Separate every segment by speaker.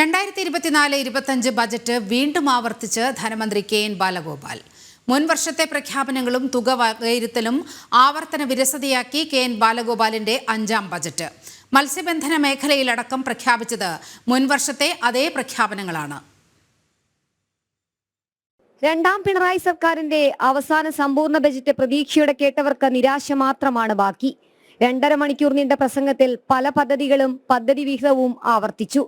Speaker 1: രണ്ടായിരത്തി ഇരുപത്തിനാല് ഇരുപത്തഞ്ച് ബജറ്റ് വീണ്ടും ആവർത്തിച്ച് ധനമന്ത്രി കെ എൻ ബാലഗോപാൽ. മുൻ വർഷത്തെ പ്രഖ്യാപനങ്ങളും തുക വകയിരുത്തലും ആവർത്തന വിരസതയാക്കി കെ എൻ ബാലഗോപാലിന്റെ അഞ്ചാം ബജറ്റ്. മത്സ്യബന്ധന മേഖലയിലടക്കം പ്രഖ്യാപിച്ചത് മുൻ വർഷത്തെ അതേ പ്രഖ്യാപനങ്ങളാണ്.
Speaker 2: രണ്ടാം പിണറായി സർക്കാരിന്റെ അവസാന സമ്പൂർണ ബജറ്റ് പ്രതീക്ഷയോടെ കേട്ടവർക്ക് നിരാശ മാത്രമാണ് ബാക്കി. രണ്ടര മണിക്കൂർ നീണ്ട പ്രസംഗത്തിൽ പല പദ്ധതികളും പദ്ധതി വിഹിതവും ആവർത്തിച്ചു.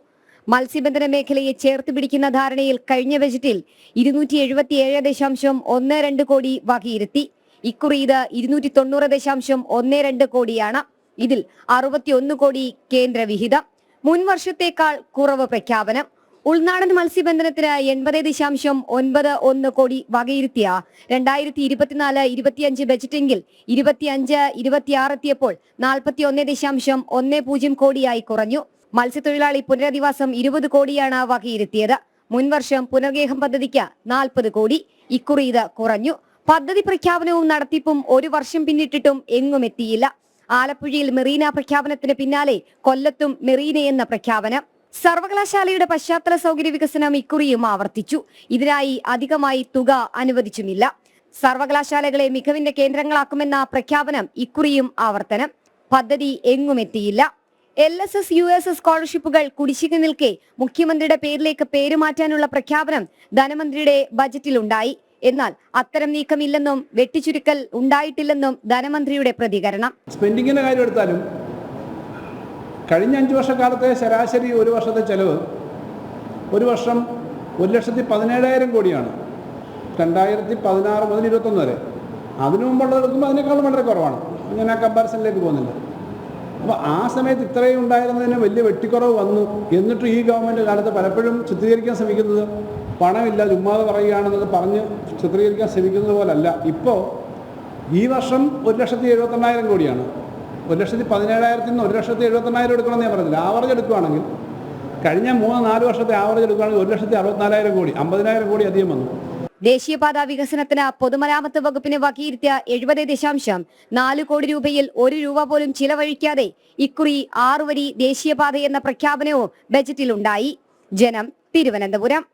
Speaker 2: മത്സ്യബന്ധന മേഖലയെ ചേർത്ത് പിടിക്കുന്ന ധാരണയിൽ കഴിഞ്ഞ ബജറ്റിൽ ഇരുന്നൂറ്റി എഴുപത്തിയേഴ് ദശാംശം ഒന്ന് രണ്ട് കോടി വകയിരുത്തി. ഇക്കുറി ഇത് ഇരുന്നൂറ്റി തൊണ്ണൂറ് ദശാംശം ഒന്ന് രണ്ട് കോടിയാണ്. ഇതിൽ അറുപത്തിയൊന്ന് കോടി കേന്ദ്ര വിഹിതം മുൻ വർഷത്തേക്കാൾ കുറവ് പ്രഖ്യാപനം. ഉൾനാടൻ മത്സ്യബന്ധനത്തിന് എൺപത് ദശാംശം ഒൻപത് ഒന്ന് കോടി വകയിരുത്തിയ രണ്ടായിരത്തി ഇരുപത്തിനാല് ഇരുപത്തിയഞ്ച് ബജറ്റെങ്കിൽ ഇരുപത്തിയഞ്ച് ഇരുപത്തിയാറ് എത്തിയപ്പോൾ നാൽപ്പത്തി ഒന്ന് ദശാംശം ഒന്ന് പൂജ്യം കോടിയായി കുറഞ്ഞു. മത്സ്യത്തൊഴിലാളി പുനരധിവാസം ഇരുപത് കോടിയാണ് വകയിരുത്തിയത്. മുൻവർഷം പുനർഗേഹം പദ്ധതിക്ക് നാൽപ്പത് കോടി. ഇക്കുറി ഇത് കുറഞ്ഞു. പദ്ധതി പ്രഖ്യാപനവും നടത്തിപ്പും ഒരു വർഷം പിന്നിട്ടിട്ടും എങ്ങും എത്തിയില്ല. ആലപ്പുഴയിൽ മെറീന പ്രഖ്യാപനത്തിന് പിന്നാലെ കൊല്ലത്തും മെറീന എന്ന പ്രഖ്യാപനം. സർവകലാശാലയുടെ പശ്ചാത്തല സൗകര്യ വികസനം ഇക്കുറിയും ആവർത്തിച്ചു. ഇതിനായി അധികമായി തുക അനുവദിച്ചുമില്ല. സർവകലാശാലകളെ മികവിന്റെ കേന്ദ്രങ്ങളാക്കുമെന്ന പ്രഖ്യാപനം ഇക്കുറിയും ആവർത്തനം. പദ്ധതി എങ്ങും എത്തിയില്ല. L S S U S സ്കോളർഷിപ്പുകൾ കുടിശ്ശിക നിൽക്കെ മുഖ്യമന്ത്രിയുടെ പേരിലേക്ക് പേരുമാറ്റാനുള്ള പ്രഖ്യാപനം ധനമന്ത്രിയുടെ ബജറ്റിലുണ്ടായി. എന്നാൽ അത്തരം നീക്കമില്ലെന്നും വെട്ടിച്ചുരുക്കൽ ഉണ്ടായിട്ടില്ലെന്നും ധനമന്ത്രിയുടെ പ്രതികരണം.
Speaker 3: സ്പെൻഡിങ്ങിന്റെ കാര്യം എടുത്താലും കഴിഞ്ഞ അഞ്ച് വർഷക്കാലത്തെ ശരാശരി ഒരു വർഷത്തെ ചെലവ് ഒരു വർഷം ഒരു ലക്ഷത്തി പതിനേഴായിരം കോടിയാണ്. രണ്ടായിരത്തി പതിനാറ് മുതൽ ഇരുപത്തൊന്ന് വരെ. അതിനു മുമ്പുള്ളത് എടുക്കുമ്പോൾ അതിനേക്കാളും വളരെ കുറവാണ്. ഞാൻ ആ കമ്പാരിസണിലേക്ക് പോകുന്നില്ല. അപ്പോൾ ആ സമയത്ത് ഇത്രയും ഉണ്ടായിരുന്നതിന് വലിയ വെട്ടിക്കുറവ് വന്നു. എന്നിട്ട് ഈ ഗവൺമെന്റ് കാലത്ത് പലപ്പോഴും ചിത്രീകരിക്കാൻ ശ്രമിക്കുന്നത് പണമില്ല ചുമ്മാതെ പറയുകയാണെന്നത് പറഞ്ഞ് ചിത്രീകരിക്കാൻ ശ്രമിക്കുന്നത് പോലല്ല. ഇപ്പോൾ ഈ വർഷം ഒരു ലക്ഷത്തി എഴുപത്തെണ്ണായിരം കോടിയാണ്. ഒരു ലക്ഷത്തി പതിനേഴായിരത്തിൽ നിന്ന് ഒരു ലക്ഷത്തി എഴുപത്തെണ്ണായിരം എടുക്കണമെന്ന് ഞാൻ പറഞ്ഞില്ല. ആവറേജ് എടുക്കുകയാണെങ്കിൽ കഴിഞ്ഞ മൂന്ന് നാല് വർഷത്തെ ആവറേജ് എടുക്കുകയാണെങ്കിൽ ഒരു ലക്ഷത്തി അറുപത്തിനാലായിരം കോടി അമ്പതിനായിരം കോടി അധികം വന്നു.
Speaker 2: ദേശീയപാത വികസനത്തിന് പൊതുമരാമത്ത് വകുപ്പിന് വകയിരുത്തിയ എഴുപത് ദശാംശം നാല് കോടി രൂപയിൽ ഒരു രൂപ പോലും ചിലവഴിക്കാതെ ഇക്കുറി ആറുവരി ദേശീയപാത എന്ന പ്രഖ്യാപനവും ബജറ്റിലുണ്ടായി. ജനം തിരുവനന്തപുരം.